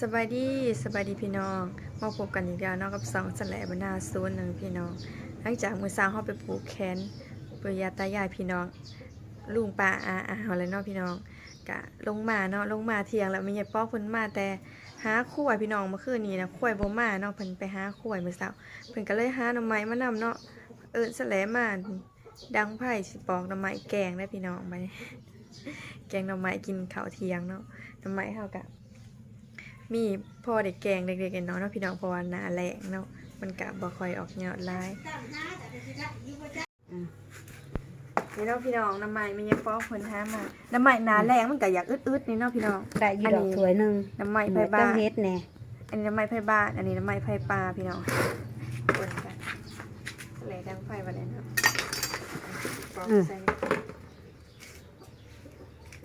สบายดีสบายดีพี่น้องมาพบกันอีกแล้วนาะกับสองสแลบรรณาซูนหนึ่งพี่น้องหลังจากมือสร้างเขาไปปลูกแคนปุยาตายายพี่น้องลุงป้าอาอาเอาเลยเนาะพี่น้องกะลงมาเนาะลงมาเทียงแล้วมีใหญ่ป้อเพิ่นมาแต่หาขวายพี่น้องเมื่อคืนนี้นะขวายบ่มาเนาะเพิ่นไปหาขวายมื้อเช้าเพิ่นก็เลยหาหน่อไม้มานำเนาะเอิ้นสแลมาดังไผ่สิปอกหน่อไม้แกงได้พี่น้องไปแกงหน่อไม้กินข้าวเที่ยงเนาะหน่อไม้เฮากะ มีพ่อเด็กแกงเด็กๆกันเนาะเนาะพี่น้องเพราะว่าหนาแรงเนาะมันกะบ่ค่อยออกยอดลายอะนี่เนาะพี่น้องน้ำใหม่มันยังฟ้องคนท้ามาน้ำใหม่หนาแรงมันก็อยากอึดๆนี่เนาะพี่น้องได้อยี่อันดอกนี้สวยหนึ่งน้ำใหม่หไผ่นูบ้าต้องนเฮ็ดแน่อันนี้น้ำใหม่ไผ่บ้านอันนี้น้ำใหม่ไผ่ปลาพี่น้องคนกันเลยดังไฟมาเลยเนาะปอกใส่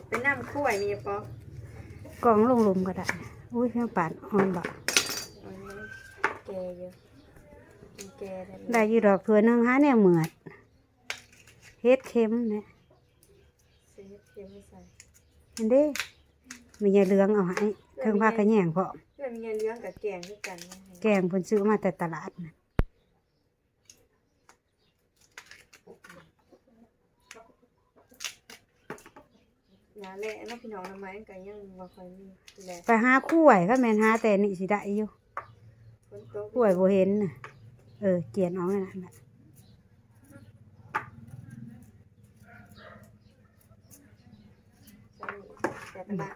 เป็นน้ำข้วยมีปอกกองลงหลุมก็ได้ อุ้ยเพียงปานอ่อนบ่อันนี้แกเยอะกินแกได้ไหมได้อยี่ดอกสวยหนึ่งหาเนี่ยเหมือดเฮ็ดเค็มนะซื้อเค็มไม่ใส่เห็นเด้มียายเหลืองเอาให้เครื่องผ้ากระแยงพร้อมเพื่อนมีเงินเลี้ยงกับแกงด้วยกันนะแกงเพิ่นซื้อมาแต่ตลาดน่ะ นาแหละเน้องพี่น้องทำไมกันยังบ่ค่อยมีแหละไปหาคุ้วยก็แม่นหาแต่นี่สิได้อยู่ฝนตกคุ้วยบ่เห็นน่ะเออเจียนเออกนั่นน่ะใส่แต่กระดาษ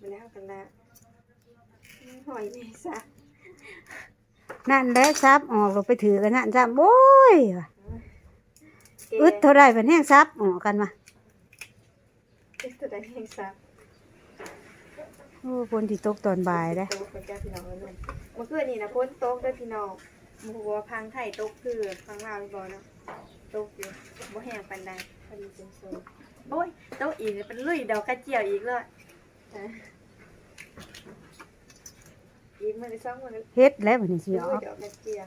มาแล้วกันละหอยนี่ซะนั่นแหละซับออกเราไปถือกันนั่นซับโอ้ยว่ะแกอึดเท่าไรเป็นแห้งซับออกกันมาอึด ตัวใดแห้งซับโอ้คนที่ตกตอนบ่ายได้ตกไปแก้พี่น้องเลยลูกเมื่อคืนนี่นะพ้นตกด้วยพี่น้องหมูว่าพังไทยตกคือพังลาวพี่บอเนาะตกอยู่บ่แห้งปานใดพอดีจังโซโอ้ยตกอีกเป็นลุยดอกกระเจียวอีกเลยอะอีกมันจะซ่องมันเฮ็ดแล้วมันสิลุยออกดอกกระเจียว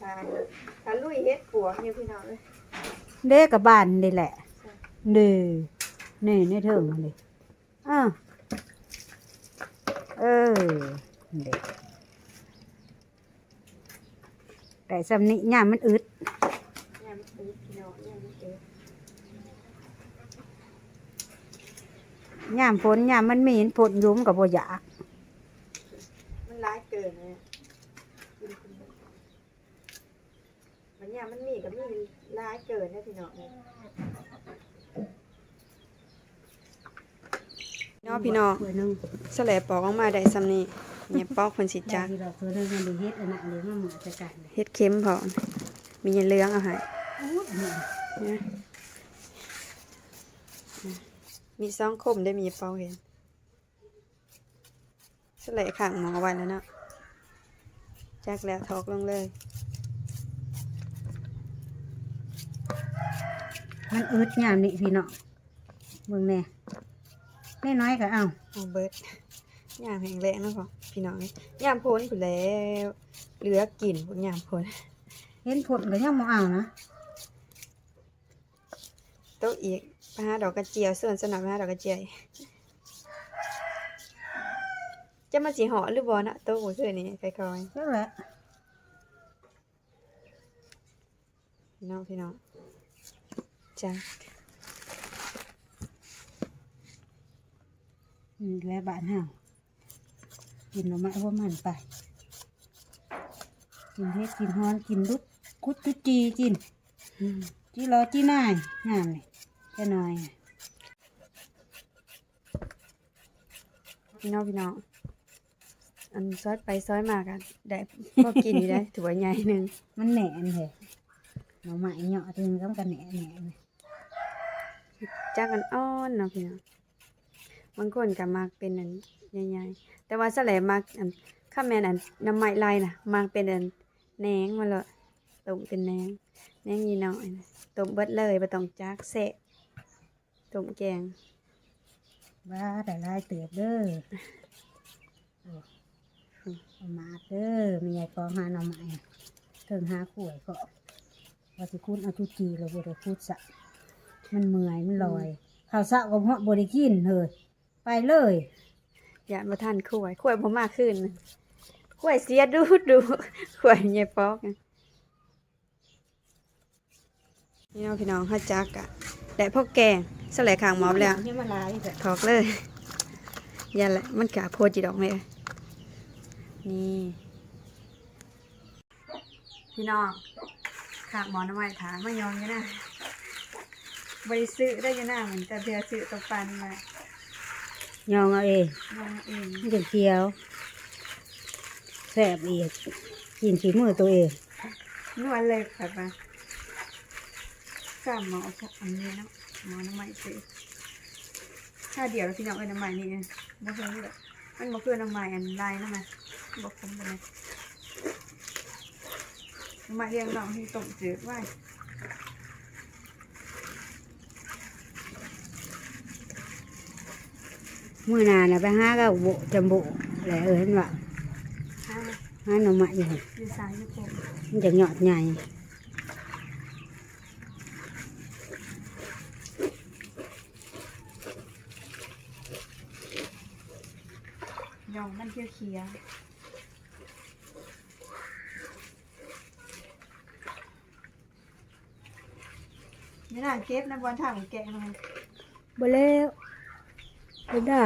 ทานทานลุยเฮ็ดปวกเนี่ยพี่น้องเลย เด้กับบ้านนี่แหละเด้ นี่ในเถิงอันนี้อ้าเออเด็กแต่สำนี้ย่ามมันอึดยามอึดพี่น้องยามอึดย่ามฝนย่ามมันมีฝนยุ้มกับบ่อยากมันร้ายเกินเลยกินคนเดียวมันยามมันมีกับมีร้ายเกินนะพี่น้องเลย น้องพี่น้องตัวหนึงสแลปอกออกมาได้ซ้ำนี้เนี่ยปอกคนสิจาจักกดอกตัวหนึงมันได้เฮ็ดอันนั้นเลยมันมือนจะกันเลยเฮ็ดเค็มพอมีเงเลื้องเอาให้อู้อันนี้นะมีซองคมได้มีเปาเห็นสแลข้างหมอไว้แล้วเนาะจักแล้วทอกลงเลยมันอึดยามนี่พี่น้องเบิ่งแน่ ไม่น้อยก็เอาเอาเบิดยามแห้งแรงแล้วพอพี่น้องนี่ยามพ้นผุแล้วเหลือกินพวกยามพ้นเห็นผลก็ยังบ่เอานะโต๊ะอีกไปหาดอกกระเจียวส่วนสนับไปหาดอกกระเจียวจะมาสีหอหรือบอนะโต๊ะหัวเสือนี่ไกลเท่าแหละๆพี่น้องพี่น้องจ้า แหละบ้านเฮากินหน่อไม้ว่ามันไปกินเฮ็ดกินฮ้อนกินลุกคุดจุจีกินอืมจีรอจีนายงามนี่แค่น้อยน่ะพี่น้องพี่น้องอันซอยไปซอยมากันได้ก็กินอยู่ได้ถือว่าใหญ่หนึ่งมันแหน่นเลยหน่อไม้เหยาะถึงต้องกันแหน่แหน่เลยจ้ากันอ้อนเนาะพี่น้อง บางคนก็มักเป็นอันใหญ่ๆแต่ว่าสแลมักอันข้าแมนอันน้ำไม้ลายน่ะมักเป็นอันแหนงมาเลยต้มเป็นแหนงแหนงยีน้อยนะต้มเบิดเลยบ่ต้องจักเสะต้มแกงบ้าแต่ลายเตือบเด้อเอามาเด้อมีใหญ่ฟองหาหน่อไม้เถิงหาขวยก็ว่าสิคุณเอาทุจีเลยบ่ได้พูดสะมันเมื่อยมันลอยข้าวสะก็เพาะบ่ได้กินเลย ไปเลยอย่ามาท่านขวยขวยบ่มากขึ้นขวยเสียดูดูขวยใหญ่ปอกพี่น้องพี่น้องฮัจักอะได้พ่อแกงสลายขางหมอบแล้วนี่มาลายแบบถอกเลยอย่าแหละมันกะโพดจีดอกไหมเอ่ยนี่ พี่น้องขางหมอน้ำไม้ถามมายองกันนะบริซื้อได้ยังหน้าเหมือนแต่เบียร์ซื้อตกปันมา ยองเอาเองยองเองมันจะเคี้ยวแซ่บอีกกินฝีมือตัวเองนวดเลยแบบว่าสามหมออันนี้เนาะหมอน้ำไม้ซื้อถ้าเดี๋ยวพี่น้องเอ้ยน้ำไม้นี่บ่เคยเลยมันบ่คือน้ำไม้อันลายน้ำไม้บ่คุ้มไปเลยน้ำไม้เรียงน้องที่ต้มจืดไว้ มื่อหนาน่ะไปหาก็โบะจำโบะแหละเออเห็นว่าห้าหาหน่อไม้อยู่ดีไซน์ญี่ปุ่นมันจะหยอดใหญ่ยองมันเขียวเขียวนี่น่าเก็บนะบอลถังแกะมันบ่แล้ว บ่ได้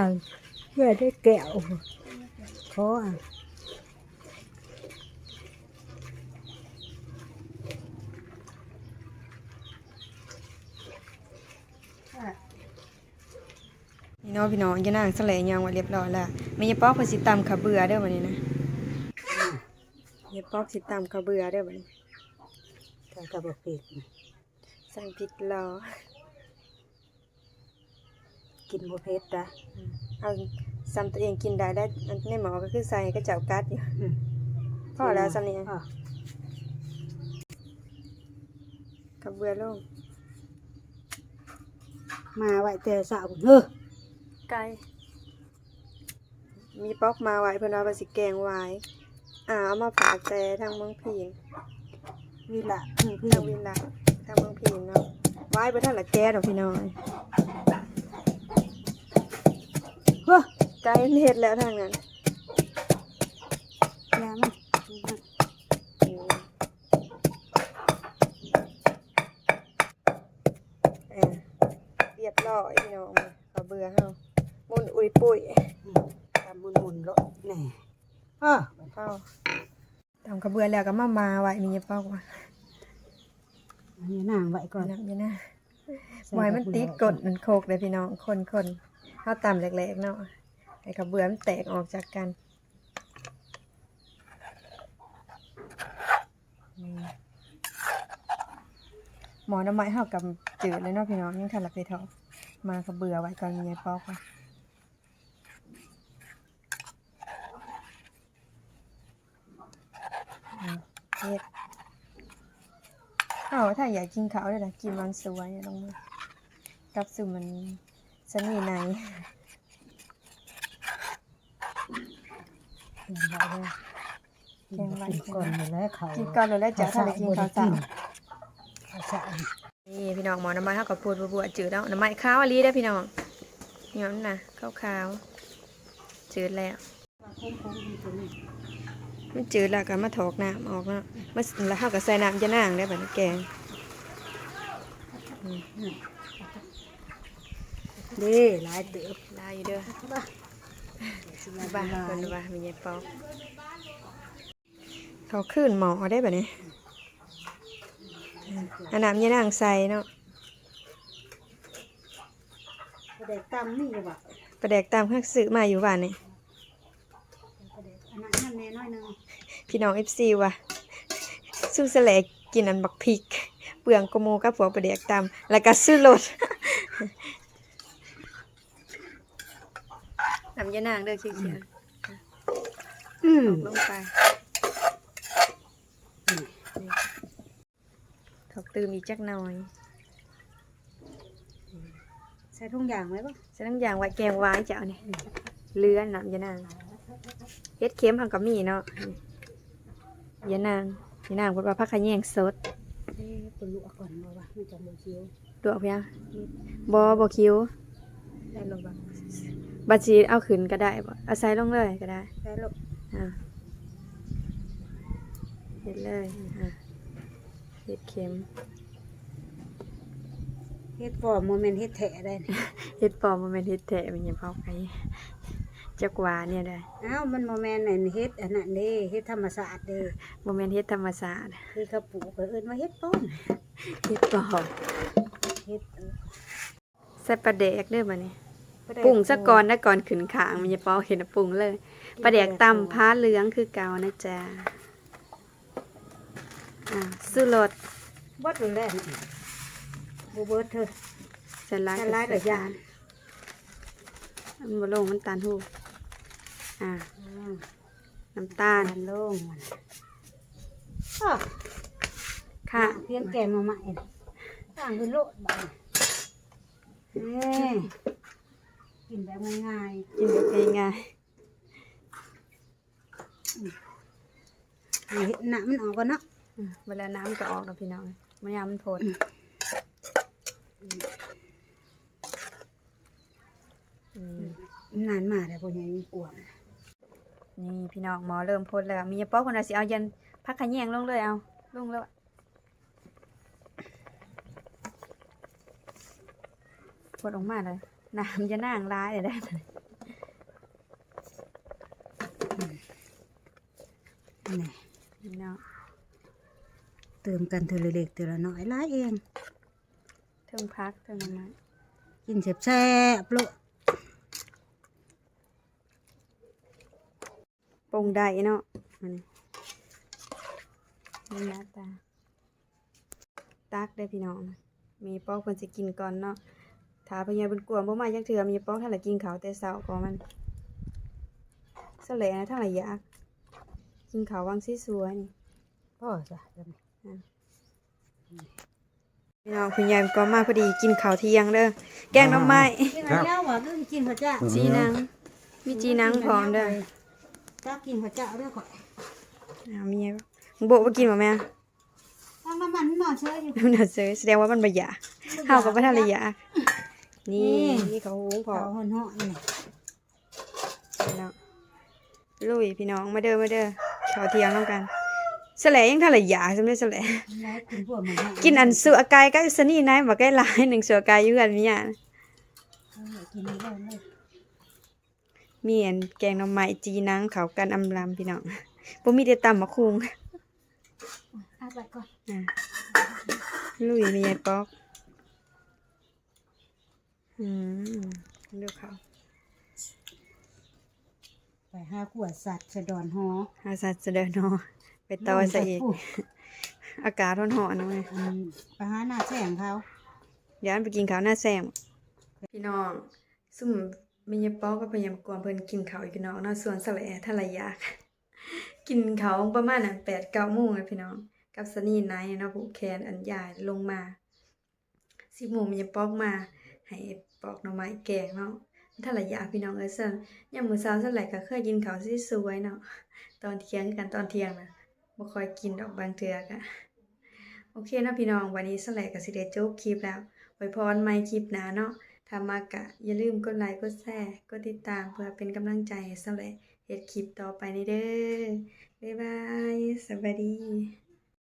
เพื่อได้แก้วขออะพี่น้องพี่น้องยานางสลายยางไว้เรียบร้อยแล้วไม่ยาปอกเพนสิตำขาเบื่อเด้อวันนี้นะยาปอกสิตำขาเบื่อเด้อวันนี้ถ้ากับบ่เผ็ดใส่พริกรอ กินบ่เผ็ดจ้ะเอาซ้ำตัวเองกินได้ได้อันในหมอก็คือใส่กระเจ้ากัดอยู่อืม พอแล้วซ้ำนี่อะขาเบื่อลงมาไว้แต่สาวเฮ้อไก่มีป๊อกมาไว้เพิ่นเอาไปสิแกงไว้อ่าเอามาฝากแต่ทางเมืองพีนวิละอืมพี่ทางวินละทางเมืองพีนเนาะไว้ไปท่านละแก้ดอกพี่น้อย เฮ้อไก่เฮ็ดแล้วทางนั้นยามันเออเรียบร้อยพี่น้องขาเบื่อเฮามุนอุยปุยตำมุนมุนๆรสแน่อ้อเฝ้าทำขาเบื่อแล้วก็มามาไว้มีเป้าว่าอันนี้นางไว้ก่อนน้ำอยู่นะหมอยมันติดกดมันโคกเลยพี่น้องคนคน เฮาตำแหลกๆเนาะไอ้ขาเบื่อมแตกออกจากกันหมอน้ำไม้เฮากับจืดเลยเนาะพี่น้องยังทันละไปทอมาขาเบื่อไว้ก่อนมีเป้าว่าอืมเฮ็ดข้าวถ้าอยากกินเขาเลยนะกินมันสวยลงมากับสุมัน สนีในแกงไว้เลยกินก่อนอยู่แล้วเขากินก่อนเลยแล้วจะถ้าได้กินข้าวสารข้าวสารนี่พี่น้องหมอน้ำมันเท่ากับพูดบัวๆจืดแล้วน้ำมันขาวอลีได้อพี่น้องย้อนนะขาวขาวๆจืดแล้วมันจืดแล้วก็มาถอกน้ำออกเนาะมาแล้วเท่ากับใส่น้ำจะนางได้แบบนี้แกง เด้หลายเติบได้อยู่เด้อบ้าบ้าคนว่ามีเย็บปอกเขาขึ้นหมอได้แบบนี้อันน้ำยานางใส่เนาะประเด็กตำนี่จะบอกประแดกตามข้างซื้อมาอยู่บ้านนี่ประเด็กอันนั้นนั่นแน่น้อยหนึงพี่น้องเอฟซีว่ะสู้สแลกกินอันบักพริก เปลืองกระโมกับผัวประแดกตามแล้วก็ซื้อรถ น้ำยานางเด้อเขียวอืมๆลงไปถอกตื่มอีกจักหน่อย ใส่ทุกอย่างไหมบ่ใส่น้ำยางไว้แกงไว้เจ้านี่เลือนน้ำยานางเฮ็ดเค็มทางกับมีเนาะยานางยานางเพราะว่าพักขะแยงสดเอ้ปลวกก่อนมาว่ามันจะโมเชียวลวกเพียงบอบอคิวได้ลงบ้าง บัดจีเอาขึ้นก็ได้บ่เอาใส่ลงเลยก็ได้ได้ลูกอ่าเฮ็ดเลยอ่าเฮ็ดเข็มเฮ็ดฟอร์มโมเมนต์เฮ็ดแถได้นี่เฮ็ดปลอมบ่แม่นเฮ็ดแท้มันอย่าเผาไปจักว่าเนี่ยได้อ้าวมันโมเมนต์นั่นเฮ็ดอันนั้นเด้เฮ็ดธรรมศาสตร์เด้บ่แม่นเฮ็ดธรรมศาสตร์คือเขาปลูกก็เอิ้นว่าเฮ็ดป้อมเฮ็ดปลอมเฮ็ดเออใส่ปลาแดกเด้อบัดนี้ ปรุงซะก่อนนะก่อนขึ้นขางมันอย่าเปาเห็นปรุงเลยปลาแดกตำผ้าเหลืองคือเก่านะจ๊ะอ่าสู้รสเบิดเลยแหละนี่บ่เบิดเถอะใส่ลายแต่ลายกับยานมันบ่ลงมันำตาลฮูอ่าอืมน้ำตาลทานโล่งมันอ้อค่ะเพียงแกงมาใหม่ต่างคือโลดบ้านเอ้ย กินแบบง่ายกินแบบง่ายๆให้เฮ็ดหน้ามันออกก่อนเนาะๆอืมเวลาน้ำก็ออกแล้วพี่น้องมันยามมันโพดอืมนานมาแล้วพวกนี้มีกวนนี่พี่น้องหมอเริ่มพ่นแล้ว มีเฉพาะคนน่ะสิเอายันพักขะแยงลงเลยเอาลงแล้วพ่นออกมาเลย น้ำจะน่างร้ายเลยได้นี่พี่น้องเติมกันเทอละเล็กเทอละน้อยหลายเองเทิงพักเทิงน้ำกินเสพแซ่บๆโลดปรุงได้เนาะมันนี่น้าตาตักได้พี่น้อง มีปอกคนสิกินก่อนเนาะ ถ้าพญาบุญกวงบ่มาจักเถื่อมีปอกถ้าละกินข้าวแต่เช้าก็มันเสลนะทั้งหลายอยากกินข้าววังสิสวยนี่พ่อจ้ะเดี๋ยวนี้พี่น้องคุณยายก็มาพอดีกินข้าวเที่ยงเด้อแกงหน้ำไม้กินอะไรแล้ววะเรื่องกินข้าวเจ้าจีนังมีจีนังพร้อมเด้อจ้ากินข้าวเจ้าเด้อข่อยเอามีบ่มึงบอกว่ากินบ่แม่ตั้งน้ำมันหน่อยเชื่ออยู่มันน่าซื้อแสดงว่ามันบ่อยากเฮาก็บ่ทันได้อยาก นี่นี่เขาหุงพอเขาห่อนห่อนี่พี่น้องลุยพี่น้องมาเด้อมาเด้อข้าวเที่ยงนํกันแสลยังทันละอยากสำเร็จแสลแล้วกินพวกมันห่อกินอันสุอากายก็สนี่นายบ่ใกล้หลายหนึ่งสุอากายอยู่กันมีหยังเออกินได้เลยมีอันแกงหน่อไม้จีนังเขากันอำลำพี่น้องบ่มีแต่ตำมะคุงเอาไปก่อนอะลุยมีไอ้ป๊อก อืมดูเขาไปห้าขวดสัตว์สะดอนหอหาสัตว์จะเดินเนอไปต่อซะอีกลงไปปลูอากาศร้อนหอนๆนะเว้ยอืมไปหาหน้าแสงเขา ย้านไปกินข้าวหน้าแซมพี่น้อง ซุ่มมีไอ้ป๊อกก็พยายามกวนเพิ่นกินข้าวอีกพี่น้องเนาะส่วนสะแหลทะเลยาก กินเขาวประมาณนั้นแปดเก้าโมงเลยพี่น้อง กับสนีไนท์เนาะผูกแขนอันใหญ่ลงมาสิบโมงมีปอกมา ให้ปอกหน่อไม้แกงเนาะถ้าระยะพี่น้องเอ้ยซั่นยามมื้อเช้าซั่นแหละก็เคยกินข้าวสิสวยเนาะตอนเที่ยงกันตอนเที่ยงนะบ่ค่อยกินดอกบางเทื่อก็โอเคนะพี่น้องวันนี้ซั่นแหละก็สิได้จบคลิปแล้วไว้พรใหม่คลิปหนาเนาะถ้ามากะอย่าลืมกดไลค์กดแชร์กดติดตามเพื่อเป็นกำลังใจให้ซั่นแหละเฮ็ดคลิปต่อไปนี่เด้อบ๊ายบายสวัสดี